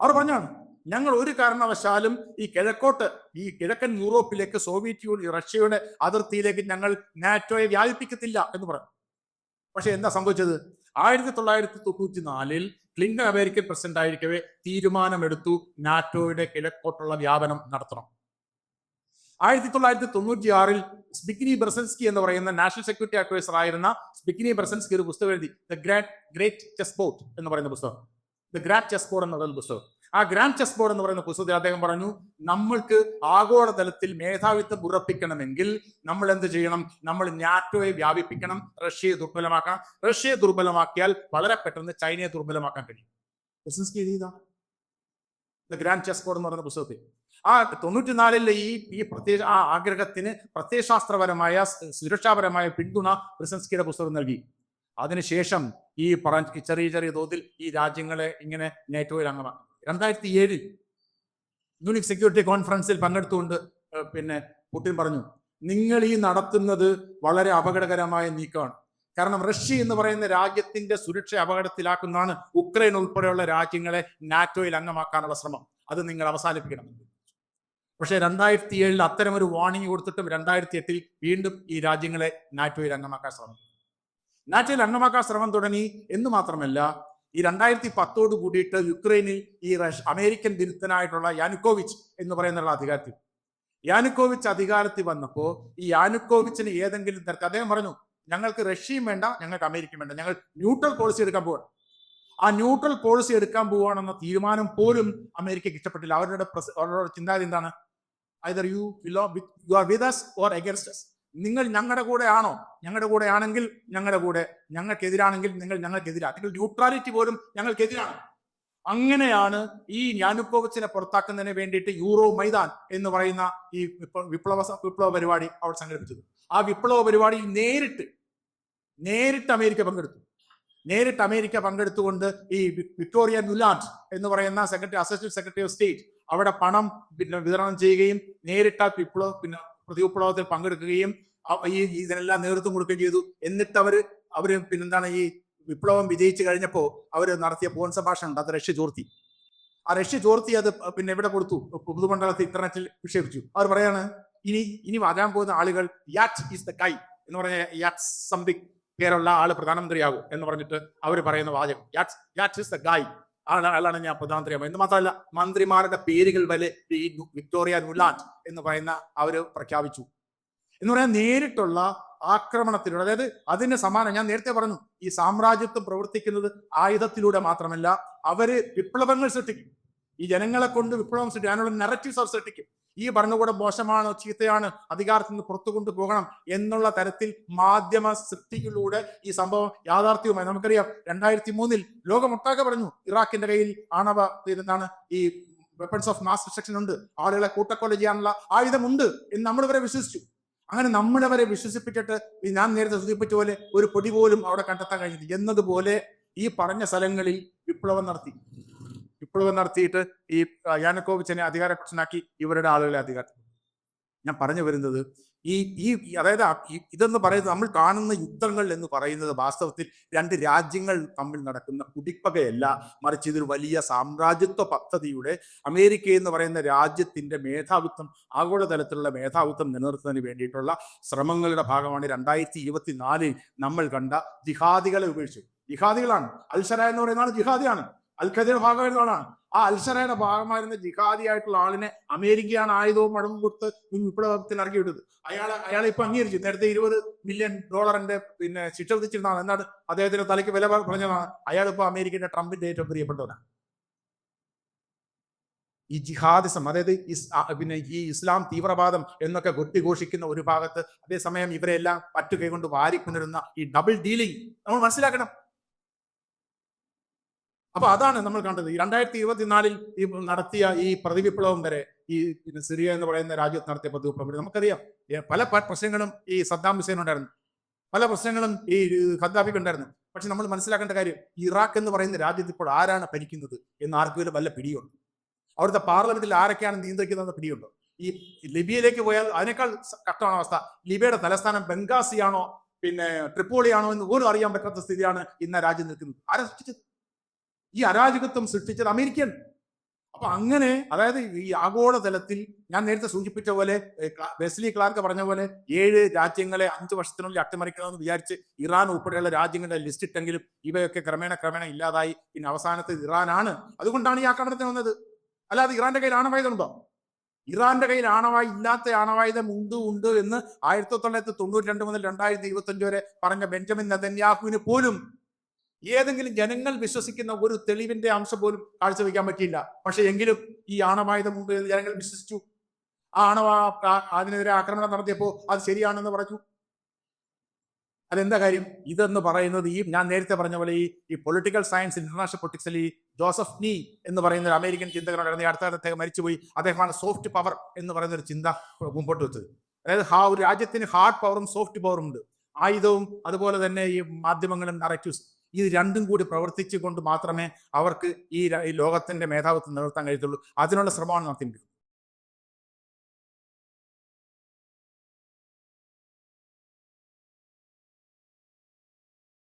അവർ പറഞ്ഞാണ് ഞങ്ങൾ ഒരു കാരണവശാലും ഈ കിഴക്കോട്ട് ഈ കിഴക്കൻ യൂറോപ്പിലേക്ക് സോവിയറ്റ് യൂണിയൻ റഷ്യയുടെ അതിർത്തിയിലേക്ക് ഞങ്ങൾ നാറ്റോയെ വ്യാപിപ്പിക്കത്തില്ല എന്ന് പറഞ്ഞു. പക്ഷെ എന്താ സംഭവിച്ചത്? ആയിരത്തി തൊള്ളായിരത്തി തൊണ്ണൂറ്റി നാലിൽ ക്ലിങ്കൺ അമേരിക്കൻ പ്രസിഡന്റ് ആയിരിക്കവേ തീരുമാനമെടുത്തു നാറ്റോയുടെ കിഴക്കോട്ടുള്ള വ്യാപനം നടത്തണം. ആയിരത്തി തൊള്ളായിരത്തി തൊണ്ണൂറ്റി ആറിൽ സ്പിഗ്നി ബ്രസൻസ്കി എന്ന് പറയുന്ന നാഷണൽ സെക്യൂരിറ്റി അഡ്വൈസർ ആയിരുന്ന സ്പിഗ്നി ബ്രസൻസ്കി ഒരു പുസ്തകം എഴുതി the grate great chessboard എന്ന് പറയുന്ന പുസ്തകം. ദ ഗ്രാറ്റ് ചെസ് ബോർഡ് എന്നുള്ള പുസ്തകം. ആ ഗ്രാൻഡ് ചെസ് ബോർഡ് എന്ന് പറയുന്ന പുസ്തകത്തിൽ അദ്ദേഹം പറഞ്ഞു നമ്മൾക്ക് ആഗോളതലത്തിൽ മേധാവിത്വം ഉറപ്പിക്കണമെങ്കിൽ നമ്മൾ എന്ത് ചെയ്യണം? നമ്മൾ നാറ്റോയെ വ്യാപിപ്പിക്കണം റഷ്യയെ ദുർബലമാക്കണം. റഷ്യയെ ദുർബലമാക്കിയാൽ വളരെ പെട്ടെന്ന് ചൈനയെ ദുർബലമാക്കാൻ കഴിയും. ഗ്രാൻഡ് ചെസ് ബോർഡ് എന്ന് പറയുന്ന പുസ്തകത്തിൽ. ആ തൊണ്ണൂറ്റിനാലിലെ ഈ ഈ പ്രത്യയ ആ ആഗ്രഹത്തിന് പ്രത്യയശാസ്ത്രപരമായ സുരക്ഷാപരമായ പിന്തുണ ബ്രിസൻസ്കിയുടെ പുസ്തകം നൽകി. അതിനുശേഷം ഈ പറഞ്ഞ ചെറിയ ചെറിയ തോതിൽ ഈ രാജ്യങ്ങളെ ഇങ്ങനെ നേറ്റോയിൽ അംഗമാക്കി. രണ്ടായിരത്തി ഏഴിൽ മ്യൂണിക് സെക്യൂരിറ്റി കോൺഫറൻസിൽ പങ്കെടുത്തുകൊണ്ട് പിന്നെ പുടിൻ പറഞ്ഞു നിങ്ങൾ ഈ നടത്തുന്നത് വളരെ അപകടകരമായ നീക്കമാണ്. കാരണം റഷ്യ എന്ന് പറയുന്ന രാജ്യത്തിന്റെ സുരക്ഷ അപകടത്തിലാക്കുന്നതാണ് ഉക്രൈൻ ഉൾപ്പെടെയുള്ള രാജ്യങ്ങളെ നാറ്റോയിൽ അംഗമാക്കാനുള്ള ശ്രമം. അത് നിങ്ങൾ അവസാനിപ്പിക്കണം പക്ഷേ രണ്ടായിരത്തി ഏഴിൽ അത്തരം ഒരു വാർണിംഗ് കൊടുത്തിട്ടും രണ്ടായിരത്തി എട്ടിൽ വീണ്ടും ഈ രാജ്യങ്ങളെ നാറ്റോയിൽ അംഗമാക്കാൻ ശ്രമം നാറ്റോയിൽ അംഗമാക്കാൻ ശ്രമം തുടങ്ങി എന്ന് മാത്രമല്ല ഈ രണ്ടായിരത്തി പത്തോട് കൂടിയിട്ട് യുക്രൈനിൽ ഈ റഷ് അമേരിക്കൻ വിരുദ്ധനായിട്ടുള്ള യാനുക്കോവിച്ച് എന്ന് പറയുന്ന അധികാരത്തിൽ. യാനുക്കോവിച്ച് അധികാരത്തിൽ വന്നപ്പോൾ ഈ യാനുക്കോവിച്ചിന് ഏതെങ്കിലും തരത്തിൽ അദ്ദേഹം പറഞ്ഞു ഞങ്ങൾക്ക് റഷ്യയും വേണ്ട ഞങ്ങൾക്ക് അമേരിക്കയും വേണ്ട ഞങ്ങൾ ന്യൂട്രൽ പോളിസി എടുക്കാൻ പോവാണ്. ആ ന്യൂട്രൽ പോളിസി എടുക്കാൻ പോവുകയാണെന്ന തീരുമാനം പോലും അമേരിക്കയ്ക്ക് ഇഷ്ടപ്പെട്ടില്ല. അവരുടെ അവരുടെ ചിന്താഗതി എന്താണ്? Either you you are with us or against us നിങ്ങൾ ഞങ്ങളുടെ കൂടെ ആണോ? ഞങ്ങളുടെ കൂടെ ആണെങ്കിൽ ഞങ്ങളുടെ കൂടെ. ഞങ്ങൾക്കെതിരാണെങ്കിൽ നിങ്ങൾ ഞങ്ങൾക്കെതിരാണ് നിങ്ങൾ ന്യൂട്രാലിറ്റി പോലും ഞങ്ങൾക്കെതിരാണ്. അങ്ങനെയാണ് ഈ യാനുക്കോവിച്ചിനെ പുറത്താക്കുന്നതിന് വേണ്ടിയിട്ട് യൂറോ മൈതാൻ എന്ന് പറയുന്ന ഈ വിപ്ലവ വിപ്ലവ പരിപാടി അവർ സംഘടിപ്പിച്ചത്. ആ വിപ്ലവ പരിപാടി നേരിട്ട് നേരിട്ട് അമേരിക്ക പങ്കെടുത്തു. നേരിട്ട് അമേരിക്ക പങ്കെടുത്തുകൊണ്ട് ഈ വിക്ടോറിയ നുലാൻഡ് എന്ന് പറയുന്ന secretary assistant secretary of state അവിടെ പണം പിന്നെ വിതരണം ചെയ്യുകയും നേരിട്ട് ആ വിപ്ലവ പിന്നെ പ്രതിവിപ്ലവത്തിൽ പങ്കെടുക്കുകയും ഈ ഇതിനെല്ലാം നേതൃത്വം കൊടുക്കുകയും ചെയ്തു. എന്നിട്ട് അവർ അവർ പിന്നെന്താണ് ഈ വിപ്ലവം വിജയിച്ചു കഴിഞ്ഞപ്പോൾ അവർ നടത്തിയ ഫോൺ സംഭാഷണം അത് റഷ്യ ചോർത്തി. ആ റഷ്യ ചോർത്തി അത് പിന്നെ എവിടെ കൊടുത്തു? പുതുമണ്ഡലത്തിൽ ഇന്റർനെറ്റിൽ വിക്ഷേപിച്ചു. അവർ പറയാണ് ഇനി ഇനി വരാൻ പോകുന്ന ആളുകൾ യാറ്റ് ഈസ് ദ കൈ എന്ന് പറഞ്ഞ യാറ്റ് സംതിങ് പേരുള്ള ആൾ പ്രധാനമന്ത്രിയാകും എന്ന് പറഞ്ഞിട്ട് അവർ പറയുന്ന വാചകം. യാറ്റ് യാറ്റ് ഈസ് ദ ഗായ്. ആണ് ആളാണ് ഞാൻ പ്രധാനമന്ത്രി എന്ന് മാത്രമല്ല മന്ത്രിമാരുടെ പേരുകൾ വരെ വിക്ടോറിയ നുലാൻഡ് എന്ന് പറയുന്ന അവർ പ്രഖ്യാപിച്ചു. എന്ന് പറയാൻ നേരിട്ടുള്ള ആക്രമണത്തിലൂടെ അതായത് അതിന് സമാനം ഞാൻ നേരത്തെ പറഞ്ഞു ഈ സാമ്രാജ്യത്വം പ്രവർത്തിക്കുന്നത് ആയുധത്തിലൂടെ മാത്രമല്ല അവർ വിപ്ലവങ്ങൾ സൃഷ്ടിക്കും. ഈ ജനങ്ങളെ കൊണ്ട് വിപ്ലവം സൃഷ്ടിക്കും അതിനുള്ള നെററ്റീവ്സ് അവർ സൃഷ്ടിക്കും. ഈ ഭരണകൂടം മോശമാണ് ചീത്തയാണ് അധികാരത്തിൽ നിന്ന് പുറത്തു കൊണ്ടുപോകണം എന്നുള്ള തരത്തിൽ മാധ്യമ സൃഷ്ടിയിലൂടെ ഈ സംഭവം യാഥാർത്ഥ്യവുമായി. നമുക്കറിയാം രണ്ടായിരത്തി മൂന്നിൽ ലോകമൊട്ടാകെ പറഞ്ഞു ഇറാഖിന്റെ കയ്യിൽ ആണവ എന്താണ് ഈ വെപ്പൺസ് ഓഫ് മാസ് ഡിസ്ട്രക്ഷൻ ഉണ്ട്. ആളുകളെ കൂട്ടക്കൊല ചെയ്യാനുള്ള ആയുധമുണ്ട് എന്ന് നമ്മൾ വരെ വിശ്വസിച്ചു. അങ്ങനെ നമ്മളവരെ വിശ്വസിപ്പിച്ചിട്ട് ഞാൻ നേരത്തെ സൂചിപ്പിച്ച പോലെ ഒരു പൊടി പോലും അവിടെ കണ്ടെത്താൻ കഴിഞ്ഞില്ല. എന്നതുപോലെ ഈ പറഞ്ഞ സ്ഥലങ്ങളിൽ വിപ്ലവം നടത്തി. വിപ്ലവം നടത്തിയിട്ട് ഈ യാനക്കോവിച്ചനെ അധികാരപ്രശ്നമാക്കി ഇവരുടെ ആളുകളെ അധികാരത്തിൽ ഞാൻ പറഞ്ഞു വരുന്നത് ഈ ഈ അതായത് ഇതെന്ന് പറയുന്നത് നമ്മൾ കാണുന്ന യുദ്ധങ്ങൾ എന്ന് പറയുന്നത് വാസ്തവത്തിൽ രണ്ട് രാജ്യങ്ങൾ തമ്മിൽ നടക്കുന്ന കുടിപ്പകയല്ല. മറിച്ച് ഇതൊരു വലിയ സാമ്രാജ്യത്വ പദ്ധതിയുടെ അമേരിക്ക എന്ന് പറയുന്ന രാജ്യത്തിന്റെ മേധാവിത്വം ആഗോളതലത്തിലുള്ള മേധാവിത്വം നിലനിർത്തുന്നതിന് വേണ്ടിയിട്ടുള്ള ശ്രമങ്ങളുടെ ഭാഗമാണ് രണ്ടായിരത്തി ഇരുപത്തിനാലിൽ നമ്മൾ കണ്ട ജിഹാദികളെ ഉപേക്ഷിച്ചു ജിഹാദികളാണ്. അൽസറ എന്ന് പറയുന്നതാണ് ജിഹാദിയാണ്. അൽ ഖദയുടെ ഭാഗമായിരുന്ന ആളാണ് ആ അൽസറയുടെ ഭാഗമായിരുന്ന ജിഹാദിയായിട്ടുള്ള ആളിനെ അമേരിക്കയാണ് ആയുധവും മടങ്ങും കൊടുത്ത് വിപ്ലവത്തിൽ ഇറക്കി വിട്ടത്. അയാളെ അയാളെ ഇപ്പൊ അംഗീകരിച്ചു. നേരത്തെ ഇരുപത് മില്യൺ ഡോളറിന്റെ പിന്നെ ശിക്ഷ വിധിച്ചിരുന്നതാണ്. എന്നാണ് അദ്ദേഹത്തിന്റെ തലയ്ക്ക് വില പറഞ്ഞതാണ്. അയാൾ ഇപ്പൊ അമേരിക്കയുടെ ട്രംപിന്റെ ഏറ്റവും പ്രിയപ്പെട്ടവനാണ് ഈ ജിഹാദിസം അതായത് പിന്നെ ഈ ഇസ്ലാം തീവ്രവാദം എന്നൊക്കെ കൊട്ടിഘോഷിക്കുന്ന ഒരു ഭാഗത്ത് അതേസമയം ഇവരെല്ലാം പറ്റു കൈകൊണ്ട് വാരിക്കൊണ്ടിരുന്ന ഈ ഡബിൾ ഡീലിംഗ് നമ്മൾ മനസ്സിലാക്കണം. അപ്പൊ അതാണ് നമ്മൾ കണ്ടത്. ഈ രണ്ടായിരത്തി ഇരുപത്തിനാലിൽ ഈ നടത്തിയ ഈ പ്രതിവിപ്ലവം വരെ ഈ സിറിയ എന്ന് പറയുന്ന രാജ്യത്ത് നടത്തിയ പ്രതിവിപ്ലവം വരെ നമുക്കറിയാം. പല പ്രശ്നങ്ങളും ഈ സദ്ദാം ഹുസൈൻ ഉണ്ടായിരുന്നു. പല പ്രശ്നങ്ങളും ഈ ഖദ്ദാഫിക്ക് ഉണ്ടായിരുന്നു. പക്ഷെ നമ്മൾ മനസ്സിലാക്കേണ്ട കാര്യം ഇറാഖ് എന്ന് പറയുന്ന രാജ്യത്ത് ഇപ്പോൾ ആരാണ് ഭരിക്കുന്നത് എന്ന് ആർക്കെങ്കിലും വല്ല പിടിയുണ്ട്? അവിടുത്തെ പാർലമെന്റിൽ ആരൊക്കെയാണ് നിയന്ത്രിക്കുന്നത് പിടിയുണ്ടോ? ഈ ലിബിയയിലേക്ക് പോയാൽ അതിനേക്കാൾ കഷ്ടമാണ് അവസ്ഥ. ലിബിയയുടെ തലസ്ഥാനം ബംഗാസിയാണോ പിന്നെ ട്രിപ്പോളിയാണോ എന്ന് പോലും അറിയാൻ പറ്റാത്ത സ്ഥിതിയാണ് ഇന്ന് രാജ്യം നിൽക്കുന്നത്. ആരാ സൃഷ്ടിച്ചത്? ഈ അരാജകത്വം സൃഷ്ടിച്ചത് അമേരിക്കയാണ് അപ്പൊ അങ്ങനെ അതായത് ഈ ആഗോളതലത്തിൽ ഞാൻ നേരത്തെ സൂചിപ്പിച്ച പോലെ ബെസ്ലി ക്ലാർക്ക് പറഞ്ഞ പോലെ ഏഴ് രാജ്യങ്ങളെ അഞ്ച് വർഷത്തിനുള്ളിൽ അട്ടിമറിക്കണമെന്ന് വിചാരിച്ച് ഇറാൻ ഉൾപ്പെടെയുള്ള രാജ്യങ്ങളുടെ ലിസ്റ്റ് ഇട്ടെങ്കിലും ഇവയൊക്കെ ക്രമേണ ക്രമേണ ഇല്ലാതായി. പിന്നെ അവസാനത്ത് ഇറാനാണ്. അതുകൊണ്ടാണ് ഈ ആക്രമണത്തിന് വന്നത്. അല്ലാതെ ഇറാന്റെ കയ്യിൽ ആണവായുധമുണ്ടോ ഇറാന്റെ കയ്യിൽ ആണവായി ഇല്ലാത്ത ആണവായുധം ഉണ്ട് ഉണ്ട് എന്ന് ആയിരത്തി തൊള്ളായിരത്തി തൊണ്ണൂറ്റി രണ്ട് മുതൽ രണ്ടായിരത്തി ഇരുപത്തി അഞ്ച് വരെ പറഞ്ഞ ബെഞ്ചമിൻ നെതന്യാഹുവിന് പോലും ഏതെങ്കിലും ജനങ്ങൾ വിശ്വസിക്കുന്ന ഒരു തെളിവിന്റെ അംശം പോലും കാഴ്ചവെക്കാൻ പറ്റിയില്ല. പക്ഷെ എങ്കിലും ഈ ആണവായുധം ഉണ്ട് ജനങ്ങൾ വിശ്വസിച്ചു. ആ ആണവ അതിനെതിരെ ആക്രമണം നടത്തിയപ്പോ അത് ശരിയാണെന്ന് പറഞ്ഞു. അതെന്താ കാര്യം? ഇതെന്ന് പറയുന്നത് ഈ ഞാൻ നേരത്തെ പറഞ്ഞ പോലെ ഈ ഈ പൊളിറ്റിക്കൽ സയൻസ് ഇന്റർനാഷണൽ പൊളിറ്റിക്സിൽ ഈ ജോസഫ് നീ എന്ന് പറയുന്ന ഒരു അമേരിക്കൻ ചിന്തകനുണ്ടായിരുന്നു അടുത്ത അദ്ദേഹം മരിച്ചുപോയി. അദ്ദേഹമാണ് സോഫ്റ്റ് പവർ എന്ന് പറയുന്ന ഒരു ചിന്ത മുമ്പോട്ട് വെച്ചത്. അതായത് ഹാ ഒരു രാജ്യത്തിന് ഹാർഡ് പവറും സോഫ്റ്റ് പവറും ഉണ്ട്. ആയുധവും അതുപോലെ തന്നെ ഈ മാധ്യമങ്ങളും നറേറ്റീവ്സ് ഇത് രണ്ടും കൂടി പ്രവർത്തിച്ചുകൊണ്ട് മാത്രമേ അവർക്ക് ഈ ലോകത്തിന്റെ മേധാവിത്വം നിലനിർത്താൻ കഴിയത്തുള്ളൂ. അതിനുള്ള ശ്രമമാണ് നടത്തിയിരിക്കുന്നത്